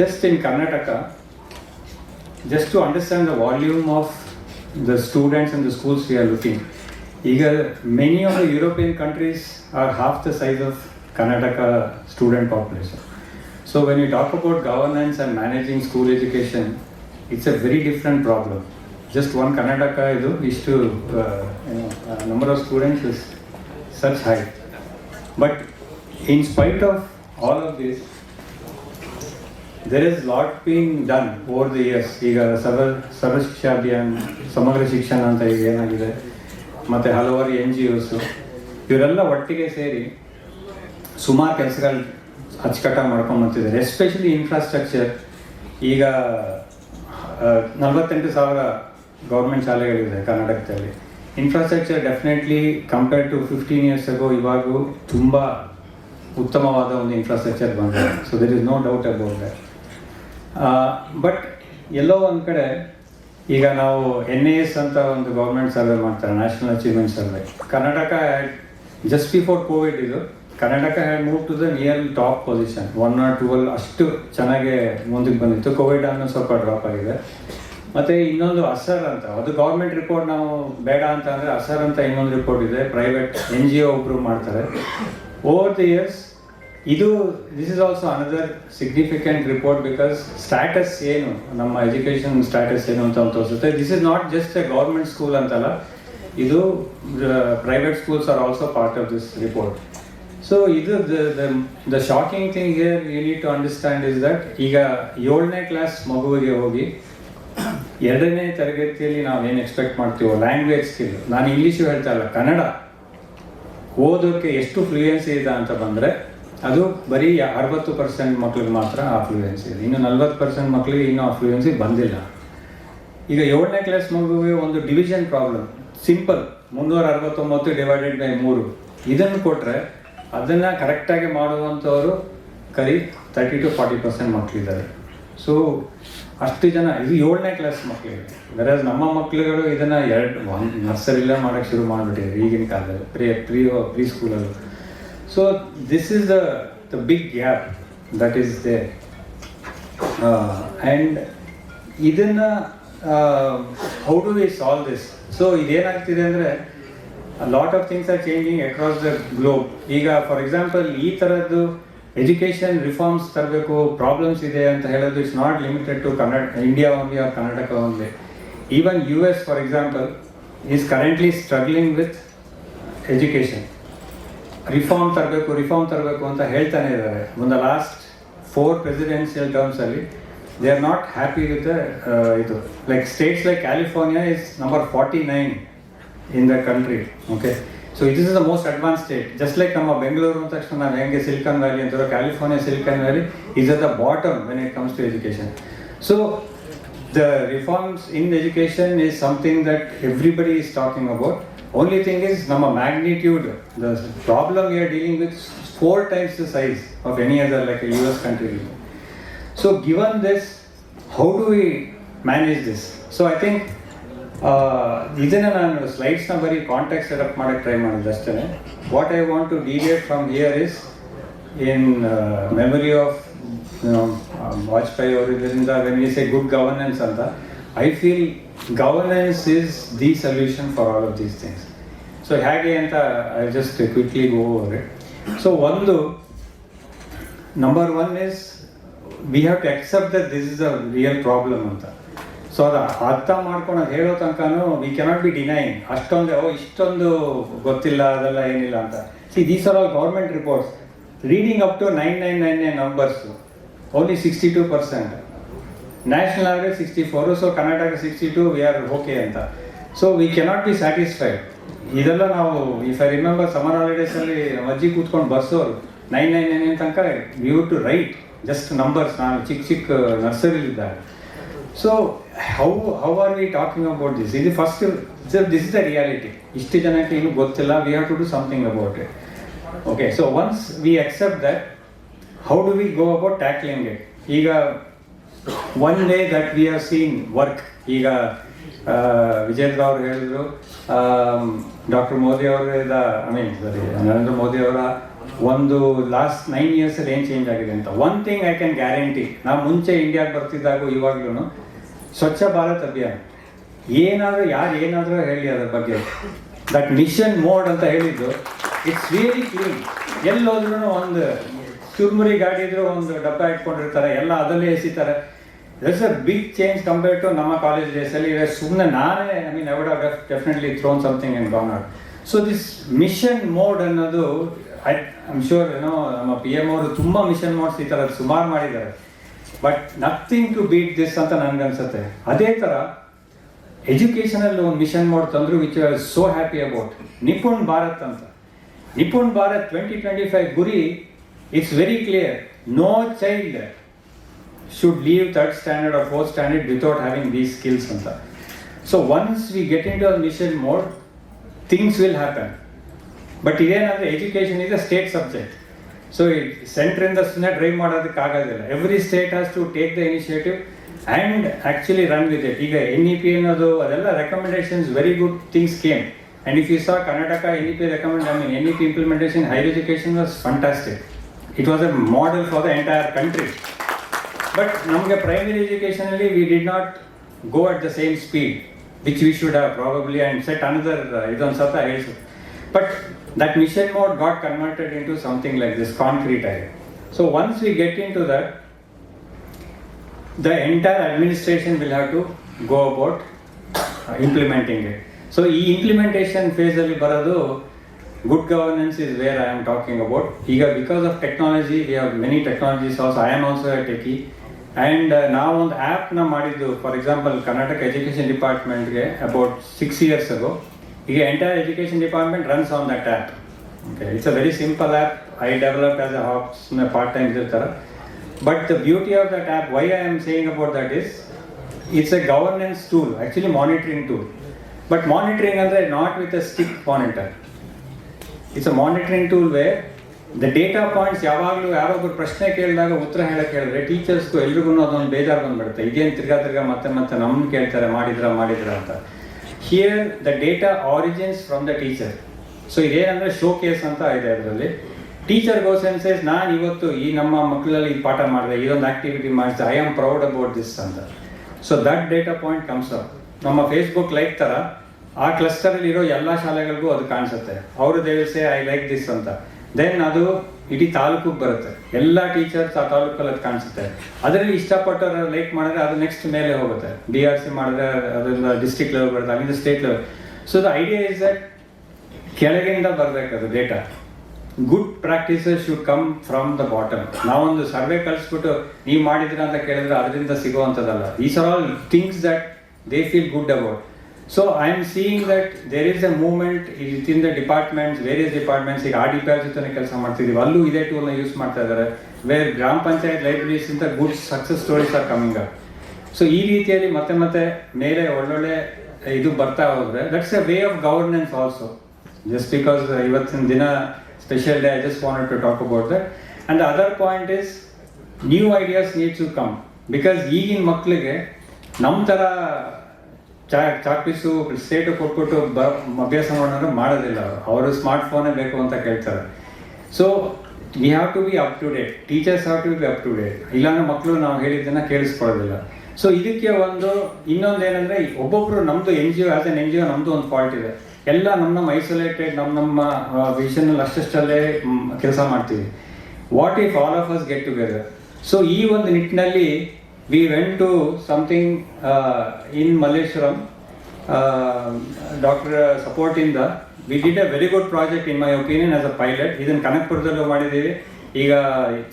just in Karnataka, just to understand the volume of the students and the schools we are looking, eager, many of the European countries are half the size of Karnataka student population. So when we talk about governance and managing school education, it's a very different problem. Just one Karnataka is to, uh, you know, uh, number of students is such high. But in spite of all of this, there is lot being done over the years ಈಗ ಸರ್ವ ಸರ್ವ ಶಿಕ್ಷಾ ಅಭಿಯಾನ್ ಸಮಗ್ರ ಶಿಕ್ಷಣ ಅಂತ ಈಗ ಏನಾಗಿದೆ, ಮತ್ತು ಹಲವಾರು N G ಒಸು ಇವರೆಲ್ಲ ಒಟ್ಟಿಗೆ ಸೇರಿ ಸುಮಾರು ಕೆಲಸಗಳು ಅಚ್ಚುಕಟ್ಟಾಗಿ ಮಾಡ್ಕೊಂಡು ಬರ್ತಿದ್ದಾರೆ ಎಸ್ಪೆಷಲಿ ಇನ್ಫ್ರಾಸ್ಟ್ರಕ್ಚರ್ ಈಗ ನಲವತ್ತೆಂಟು ಸಾವಿರ ಗೌರ್ಮೆಂಟ್ ಶಾಲೆಗಳಿದೆ ಕರ್ನಾಟಕದಲ್ಲಿ. Infrastructure definitely compare to fifteen years ago ಇವಾಗೂ ತುಂಬ ಉತ್ತಮವಾದ ಒಂದು ಇನ್ಫ್ರಾಸ್ಟ್ರಕ್ಚರ್ ಬಂದಿದೆ. So there is no doubt about that but ಎಲ್ಲೋ ಒಂದು ಕಡೆ ಈಗ ನಾವು ಎನ್ ಎ ಎಸ್ ಅಂತ ಒಂದು ಗೌರ್ಮೆಂಟ್ ಸರ್ವೆ ಮಾಡ್ತಾರೆ national achievement survey Karnataka just before COVID ಇದು, Karnataka had move to the near top position one not too well ಅಷ್ಟು ಚೆನ್ನಾಗಿ ಮುಂದಕ್ಕೆ ಬಂದಿತ್ತು. ಕೋವಿಡ್ ಅನ್ನೋ ಸ್ವಲ್ಪ ಡ್ರಾಪ್ ಆಗಿದೆ. ಮತ್ತೆ ಇನ್ನೊಂದು ಅಸರ್ ಅಂತ, ಅದು ಗೌರ್ಮೆಂಟ್ ರಿಪೋರ್ಟ್ ನಾವು ಬೇಡ ಅಂತ ಅಂದರೆ ಅಸರ್ ಅಂತ ಇನ್ನೊಂದು ರಿಪೋರ್ಟ್ ಇದೆ. ಪ್ರೈವೇಟ್ ಎನ್ ಜಿ ಒ ಒಬ್ರು ಮಾಡ್ತಾರೆ. ಓವರ್ ದಿ ಇಯರ್ಸ್ ಇದು this is also another significant report because status ಏನು, ನಮ್ಮ ಎಜುಕೇಷನ್ ಸ್ಟ್ಯಾಟಸ್ ಏನು ಅಂತ ತೋರಿಸುತ್ತೆ. This is not just a government school ಅಂತಲ್ಲ, ಇದು private schools are also part of this report so ಇದು the shocking thing here you need to understand is that ಈಗ ಏಳನೇ ಕ್ಲಾಸ್ ಮಗುವಿಗೆ ಹೋಗಿ, ಎರಡನೇ ತರಗತಿಯಲ್ಲಿ ನಾವು ಏನು ಎಕ್ಸ್ಪೆಕ್ಟ್ ಮಾಡ್ತೀವೋ ಲ್ಯಾಂಗ್ವೇಜ್ ಸ್ಕಿಲ್ ನಾನು ಇಂಗ್ಲೀಷು ಹೇಳ್ತಾ ಇಲ್ಲ, ಕನ್ನಡ. ಓದೋಕ್ಕೆ ಎಷ್ಟು ಫ್ಲೂಯೆನ್ಸಿ ಇದೆ ಅಂತ ಬಂದರೆ ಅದು ಬರೀ ಅರವತ್ತು ಪರ್ಸೆಂಟ್ ಮಕ್ಳಿಗೆ ಮಾತ್ರ ಆ ಇದೆ. ಇನ್ನು ನಲ್ವತ್ತು ಪರ್ಸೆಂಟ್ ಮಕ್ಕಳಿಗೆ ಇನ್ನೂ ಆ ಬಂದಿಲ್ಲ. ಈಗ ಏಳನೇ ಕ್ಲಾಸ್ ಮಗುವಿಗೆ ಒಂದು ಡಿವಿಷನ್ ಪ್ರಾಬ್ಲಮ್ ಸಿಂಪಲ್ ಮುನ್ನೂರ ಅರವತ್ತೊಂಬತ್ತು ಡಿವೈಡೆಡ್ ಬೈ ಮೂರು. ಇದನ್ನು ಕೊಟ್ಟರೆ ಅದನ್ನು ಕರೆಕ್ಟಾಗಿ ಮಾಡುವಂಥವರು ಕರಿ ತರ್ಟಿ ಟು ಫಾರ್ಟಿ ಪರ್ಸೆಂಟ್ ಮಕ್ಕಳಿದ್ದಾರೆ ಸೊ ಅಷ್ಟು ಜನ, ಇದು ಏಳನೇ ಕ್ಲಾಸ್ ಮಕ್ಕಳಿಗೆ ಬೇರೆ ನಮ್ಮ ಮಕ್ಕಳುಗಳು ಇದನ್ನು ಎರಡು, ಒಂದು ನರ್ಸರಿಲ್ಲ ಮಾಡೋಕ್ಕೆ ಶುರು ಮಾಡಿಬಿಟ್ಟಿದ್ದಾರೆ ಈಗಿನ ಕಾಲದಲ್ಲಿ. Pre pre pre ಸ್ಕೂಲಲ್ಲೂ so this is the the big gap that is they and ಇದನ್ನು how do we solve this so ಇದೇನಾಗ್ತಿದೆ ಅಂದರೆ lot of things are changing across the globe ಈಗ ಫಾರ್ ಎಕ್ಸಾಂಪಲ್ ಈ ಥರದ್ದು ಎಜುಕೇಷನ್ ರಿಫಾರ್ಮ್ಸ್ ತರಬೇಕು problems ಇದೆ ಅಂತ ಹೇಳೋದು it's not limited to Kannada India only or Karnataka only even U S for example is currently struggling with education reform ತರಬೇಕು reform ತರಬೇಕು ಅಂತ ಹೇಳ್ತಾನೆ ಇದ್ದಾರೆ. ಒಂದು last four presidential ಟರ್ಮ್ಸಲ್ಲಿ they are not happy with ಇದು. Like states like California is number forty nine in the country okay so it is the most advance state just like ನಮ್ಮ ಬೆಂಗಳೂರು ಅಂದ ತಕ್ಷಣ ನಾವು ಹೆಂಗೆ silicon valley ಅಂತಾರೋ California silicon valley is at the bottom when it comes to education so the reforms in education is something that everybody is talking about. Only thing is, ನಮ್ಮ magnitude, the problem we are dealing with is four times the size of any other like a US country. So given this, how do we manage this? So I think ಇದನ್ನು ನಾನು ಸ್ಲೈಡ್ಸ್ನ ಬರೀ contact setup ಮಾಡೋಕ್ಕೆ try ಮಾಡಿದೆ ಅಷ್ಟೇ what I want to deviate from here is in memory of Vajpayee ಅವರು ಇದರಿಂದ when we say good governance ಅಂತ I feel governance is the solution for all of these things so ಹೇಗೆ ಅಂತ I just quickly go over so ಒಂದು number one is we have to accept that this is a real problem ಅಂತ. So ಅದು ಅರ್ಥ ಮಾಡ್ಕೊಂಡು ಅದು ಹೇಳೋ ತನಕನೂ ವಿ ಕೆನಾಟ್ ಬಿ ಡಿನೈನ್ ಅಷ್ಟೊಂದು, ಓ, ಇಷ್ಟೊಂದು ಗೊತ್ತಿಲ್ಲ, ಅದೆಲ್ಲ ಏನಿಲ್ಲ ಅಂತ. See these are all government reports reading up to nine nine nine nine numbers only sixty two percent national average sixty four so Karnataka sixty two we are okay ಅಂತ. So we cannot be satisfied ಇದೆಲ್ಲ ನಾವು if I remember summer ಹಾಲಿಡೇಸಲ್ಲಿ ಅಜ್ಜಿ ಕೂತ್ಕೊಂಡು ಬರ್ಸೋರು nine nine nine ತನಕ you to write just numbers ನಾನು ಚಿಕ್ಕ ಚಿಕ್ಕ ನರ್ಸರಿಲಿದ್ದಾಗ so how how are we talking about this ಇದು first this is the reality ಇಷ್ಟು ಜನಕ್ಕೆ ಇನ್ನೂ ಗೊತ್ತಿಲ್ಲ. We have to do something about it okay so once we accept that how do we go about tackling it ಈಗ one day that we are seen work ಈಗ ವಿಜೇಂದ್ರ ಅವರು ಹೇಳಿದ್ರು doctor Modi ಅವರ I mean sorry Narendra Modi ಅವರ ಒಂದು last nine ಇಯರ್ಸಲ್ಲಿ ಏನು change ಆಗಿದೆ ಅಂತ. One thing I can guarantee ನಾವು ಮುಂಚೆ ಇಂಡಿಯಾಗೆ ಬರ್ತಿದ್ದಾಗೂ ಇವಾಗ್ಲೂ ಸ್ವಚ್ಛ ಭಾರತ್ ಅಭಿಯಾನ. ಏನಾದರೂ, ಯಾರು ಏನಾದರೂ ಹೇಳಿ ಅದ್ರ ಬಗ್ಗೆ. ದಟ್ ಮಿಷನ್ ಮೋಡ್ ಅಂತ ಹೇಳಿದ್ದು ಇಟ್ಸ್ ರಿಯಲಿ ಕ್ಲೀನ್ ಎಲ್ಲೋದ್ರೂ ಒಂದು ಚುರ್ಮುರಿ ಗಾಡಿ ಇದ್ರೆ ಒಂದು ಡಬ್ಬ ಇಟ್ಕೊಂಡಿರ್ತಾರೆ, ಎಲ್ಲ ಅದಲ್ಲೇ ಎಸಿತಾರೆ. That's a big change compare to ನಮ್ಮ ಕಾಲೇಜ್ ಡೇಸಲ್ಲಿ ಸುಮ್ಮನೆ ನಾನೇ I mean I would definitely thrown something in out so this mission mode ಅನ್ನೋದು ಐ ಐಮ್ ಶೂರ್ ಏನೋ ನಮ್ಮ ಪಿ ಎಂ ಅವರು ತುಂಬ ಮಿಷನ್ ಮೋಡ್ಸ್ ಈ ಥರ ಸುಮಾರು ಮಾಡಿದ್ದಾರೆ. But nothing to beat this ಅಂತ ನನ್ಗನ್ಸುತ್ತೆ ಅದೇ ಥರ ಎಜುಕೇಷನಲ್ಲಿ ಒಂದು ಮಿಷನ್ ಮೋಡ್ ತಂದ್ರು which are so happy about Nipun Bharat ಅಂತ. Nipun Bharat twenty twenty five ಗುರಿ clear no child should leave third standard or fourth standard without having these skills ಅಂತ so once we get in to a mission mode things will happen but ಇದೇನಂದ್ರೆ education is a state subject so ಸೆಂಟ್ರಿಂದ ಸುಮ್ಮನೆ drive ಮಾಡೋದಕ್ಕೆ ಆಗೋದಿಲ್ಲ. Every state has to take the initiative and actually run with it ಈಗ N E P ಅನ್ನೋದು, ಅದೆಲ್ಲ recommendations very good things came and if you saw Karnataka N E P recommend I mean N E P implementation higher education was fantastic it was a model for the entire country but ನಮಗೆ primary ಎಜುಕೇಷನಲ್ಲಿ we did not go at the same speed which we should have probably and set another ಇದೊಂದು ಸತ ಹೇಳಿಸು but that mission mode got converted in to something like this concrete ಆಗಿ so once we get in to that the entire administration will have to go about uh, implementing it. So ಈ implementation ಫೇಸಲ್ಲಿ ಬರೋದು good governance is where I am talking about ಈಗ because of technology we have many technologies also I am also a techie and ನಾವೊಂದು ಆ್ಯಪ್ನ ಮಾಡಿದ್ದು for example Karnataka education ಡಿಪಾರ್ಟ್ಮೆಂಟ್ಗೆ about six years ago ಈಗ entire education department runs on that app okay it's a very simple app I develop as a hops part time ಇರ್ತಾರೆ. But the beauty of that app, why I am saying about that is, it's a governance tool, actually monitoring tool. But monitoring ಅಂದ್ರೆ not with a stick monitor. It's a monitoring tool way the data points ಯಾವಾಗಲೂ ಯಾರೊಬ್ಬರು ಪ್ರಶ್ನೆ ಕೇಳಿದಾಗ ಉತ್ತರ ಹೇಳಕ್ಕೆ ಹೇಳಿದ್ರೆ ಟೀಚರ್ಸ್ಗೂ ಎಲ್ರಿಗೂ ಅದೊಂದು ಬೇಜಾರು ಬಂದ್ಬಿಡುತ್ತೆ. ಇದೇನು ತಿರ್ಗಾ ತಿರ್ಗಾ ಮತ್ತೆ ಮತ್ತೆ ನಮ್ಮನ್ನು ಕೇಳ್ತಾರೆ, ಮಾಡಿದ್ರ ಮಾಡಿದ್ರ ಅಂತ. Here the data origins from the teacher so ಇದೇನಂದ್ರೆ showcase ಅಂತ ಇದೆ ಅದರಲ್ಲಿ. ಟೀಚರ್ ಗೋ ಸೆನ್ಸಸ್ ನಾನು ಇವತ್ತು ಈ ನಮ್ಮ ಮಕ್ಕಳಲ್ಲಿ ಈ ಪಾಠ ಮಾಡಿದೆ, ಇದೊಂದು ಆಕ್ಟಿವಿಟಿ ಮಾಡಿದೆ I am proud about this ಅಂತ. So that data point comes up ನಮ್ಮ ಫೇಸ್ಬುಕ್ ಲೈಕ್ ಥರ ಆ ಕ್ಲಸ್ಟರಲ್ಲಿರೋ ಎಲ್ಲ ಶಾಲೆಗಳಿಗೂ ಅದು ಕಾಣಿಸುತ್ತೆ. ಅವರು ದೇವಸೆ ಐ ಲೈಕ್ ದಿಸ್ ಅಂತ. ದೆನ್ ಅದು ಇಡೀ ತಾಲೂಕಿಗೆ ಬರುತ್ತೆ. ಎಲ್ಲ ಟೀಚರ್ಸ್ ಆ ತಾಲೂಕಲ್ಲಿ ಅದು ಕಾಣಿಸುತ್ತೆ. ಅದರಲ್ಲಿ ಇಷ್ಟಪಟ್ಟವರು ಲೈಕ್ ಮಾಡಿದ್ರೆ ಅದು ನೆಕ್ಸ್ಟ್ ಮೇಲೆ ಹೋಗುತ್ತೆ. ಡಿ ಆರ್ ಸಿ ಮಾಡಿದ್ರೆ ಅದರಿಂದ ಡಿಸ್ಟ್ರಿಕ್ಟ್ ಲೆವೆಲ್ ಬರುತ್ತೆ, ಅಲ್ಲಿಂದ state level so the idea is that ಕೆಳಗಿಂದ ಬರಬೇಕು ಅದು data good practices should come from the bottom ನಾವೊಂದು ಸರ್ವೆ ಕಳಿಸ್ಬಿಟ್ಟು, ನೀವು ಮಾಡಿದ್ರ ಅಂತ ಕೇಳಿದ್ರೆ, ಅದರಿಂದ ಸಿಗುವಂಥದ್ದಲ್ಲ. Is are all things that they feel good about so I am seeing that there is a movement in the departments various departments ಈಗ R D P R ಜೊತೆ ಕೆಲಸ ಮಾಡ್ತಿದ್ದೀವಿ ಅಲ್ಲೂ ಇದೇ ಟೂಲ್ನ ಯೂಸ್ ಮಾಡ್ತಾ ಇದ್ದಾರೆ. ವೇರ್ ಗ್ರಾಮ ಪಂಚಾಯತ್ ಲೈಬ್ರರೀಸ್ ಇಂದ good success stories are coming up so ಈ ರೀತಿಯಲ್ಲಿ ಮತ್ತೆ ಮತ್ತೆ ಮೇಲೆ ಒಳ್ಳೊಳ್ಳೆ ಇದು ಬರ್ತಾ ಹೋದ್ರೆ that's a way of governance also just because ಇವತ್ತಿನ ದಿನ special day I just wanted to talk about that and other point is new ideas need to come because ಈಗಿನ ಮಕ್ಕಳಿಗೆ ನಮ್ಮ ಥರ ಚಾ ಸ್ಟೇಟು ಕೊಟ್ಬಿಟ್ಟು ಬ, ಅಭ್ಯಾಸ ಮಾಡೋದು ಮಾಡೋದಿಲ್ಲ ಅವರು. ಅವರು ಸ್ಮಾರ್ಟ್ ಫೋನೇ ಬೇಕು ಅಂತ ಕೇಳ್ತಾರೆ. So we have to be up to date teachers have to be up to date ಇಲ್ಲಾಂದ್ರೆ ಮಕ್ಕಳು ನಾವು ಹೇಳಿದ್ದನ್ನು ಕೇಳಿಸ್ಕೊಳ್ಳೋದಿಲ್ಲ. ಸೊ ಇದಕ್ಕೆ ಒಂದು ಇನ್ನೊಂದು ಏನಂದರೆ ಒಬ್ಬೊಬ್ಬರು ನಮ್ಮದು N G O as N N G O ನಮ್ಮದು ಒಂದು ಫಾಲ್ಟ್ ಇದೆ. ಎಲ್ಲ ನಮ್ಮ ನಮ್ಮ ಐಸೋಲೇಟೆಡ್ ನಮ್ಮ ನಮ್ಮ ವಿಷನಲ್ಲಿ ಅಷ್ಟಷ್ಟಲ್ಲೇ ಕೆಲಸ ಮಾಡ್ತೀವಿ. What if all of us get together so ಈ ಒಂದು ನಿಟ್ಟಿನಲ್ಲಿ we went to something in Malleshwaram doctor ಸಪೋರ್ಟಿಂದ We did a very good project in my opinion as a pilot ಇದನ್ನು ಕನಕಪುರದಲ್ಲೂ ಮಾಡಿದ್ದೀವಿ. ಈಗ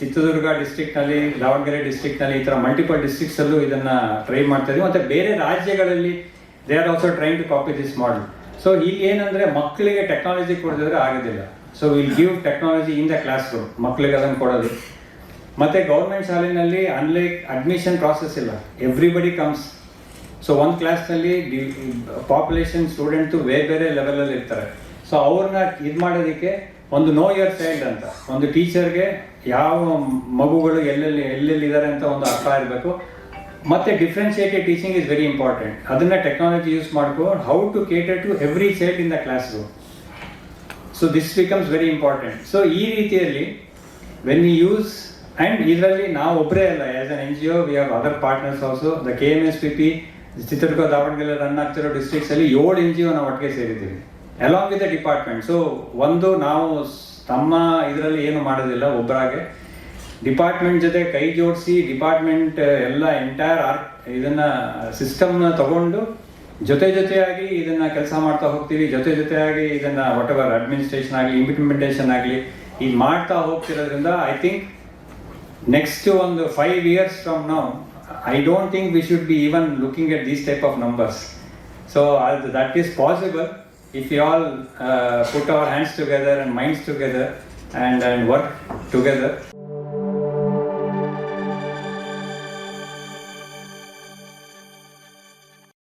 ಚಿತ್ರದುರ್ಗ ಡಿಸ್ಟಿಕ್ನಲ್ಲಿ ದಾವಣಗೆರೆ ಡಿಸ್ಟ್ರಿಕ್ಟ್ನಲ್ಲಿ ಈ ಥರ ಮಲ್ಟಿಪಲ್ ಡಿಸ್ಟಿಕ್ಸಲ್ಲೂ ಇದನ್ನು ಟ್ರೈ ಮಾಡ್ತಾ ಇದ್ದೀವಿ ಮತ್ತು ಬೇರೆ ರಾಜ್ಯಗಳಲ್ಲಿ they are also train to copy this model so ಈಗ ಏನಂದರೆ ಮಕ್ಕಳಿಗೆ ಟೆಕ್ನಾಲಜಿ ಕೊಡಿದ್ರೆ ಆಗೋದಿಲ್ಲ. So will give technology in the classroom ಮಕ್ಕಳಿಗೆ ಅದನ್ನು ಕೊಡೋದು. ಮತ್ತು ಗೌರ್ಮೆಂಟ್ ಶಾಲೆಯಲ್ಲಿ ಅನ್ಲೈಕ್ ಅಡ್ಮಿಷನ್ ಪ್ರಾಸೆಸ್ ಇಲ್ಲ. ಎವ್ರಿಬಡಿ ಕಮ್ಸ್ ಸೊ ಒಂದು ಕ್ಲಾಸ್ನಲ್ಲಿ ಪಾಪ್ಯುಲೇಷನ್ ಸ್ಟೂಡೆಂಟು ಬೇರೆ ಬೇರೆ ಲೆವೆಲಲ್ಲಿ ಇರ್ತಾರೆ. ಸೊ ಅವ್ರನ್ನ ಇದು ಮಾಡೋದಕ್ಕೆ ಒಂದು ನೋ ಇಯರ್ ಚೈಲ್ಡ್ ಅಂತ, ಒಂದು ಟೀಚರ್ಗೆ ಯಾವ ಮಗುಗಳು ಎಲ್ಲೆಲ್ಲಿ ಎಲ್ಲೆಲ್ಲಿ ಇದ್ದಾರೆ ಅಂತ ಒಂದು ಅರ್ಥ ಇರಬೇಕು. ಮತ್ತೆ differentiated teaching is very important ಅದನ್ನ ಟೆಕ್ನಾಲಜಿ ಯೂಸ್ ಮಾಡ್ಕೊಂಡು how to cater to every child in the classroom so this becomes very important so ಈ ರೀತಿಯಲ್ಲಿ ವೆನ್ ಯು ಯೂಸ್ ಆ್ಯಂಡ್ ಇದರಲ್ಲಿ ನಾವು ಒಬ್ಬರೇ ಅಲ್ಲ as an N G O we have other partners also the K M S P P Chitradurga, Davanagere run ಆಗ್ತಿರೋ ಅಲ್ಲಿ ಏಳು N G O ನಾವು ಒಟ್ಟಿಗೆ ಸೇರಿದ್ದೀವಿ. Along with the department so ಒಂದು ನಾವು ತಮ್ಮ ಇದರಲ್ಲಿ ಏನು ಮಾಡೋದಿಲ್ಲ ಒಬ್ಬರಾಗೆ ಡಿಪಾರ್ಟ್ಮೆಂಟ್ ಜೊತೆ ಕೈ ಜೋಡಿಸಿ ಡಿಪಾರ್ಟ್ಮೆಂಟ್ ಎಲ್ಲ ಎಂಟೈರ್ ಆರ್ ಇದನ್ನ ಸಿಸ್ಟಮ್ನ ತಗೊಂಡು, ಜೊತೆ ಜೊತೆಯಾಗಿ ಇದನ್ನ ಕೆಲಸ ಮಾಡ್ತಾ ಹೋಗ್ತೀವಿ. ಜೊತೆ ಜೊತೆಯಾಗಿ ಇದನ್ನ ವಾಟ್ ಎವರ್ ಅಡ್ಮಿನಿಸ್ಟ್ರೇಷನ್ ಆಗಲಿ ಇಂಪ್ಲಿಮೆಂಟೇಷನ್ ಆಗಲಿ ಇದು ಮಾಡ್ತಾ ಹೋಗ್ತಿರೋದ್ರಿಂದ I think next to on the five years from now, I don't think we should be even looking at these type of numbers. So that is possible if we all uh, put our hands together and minds together and, and work together.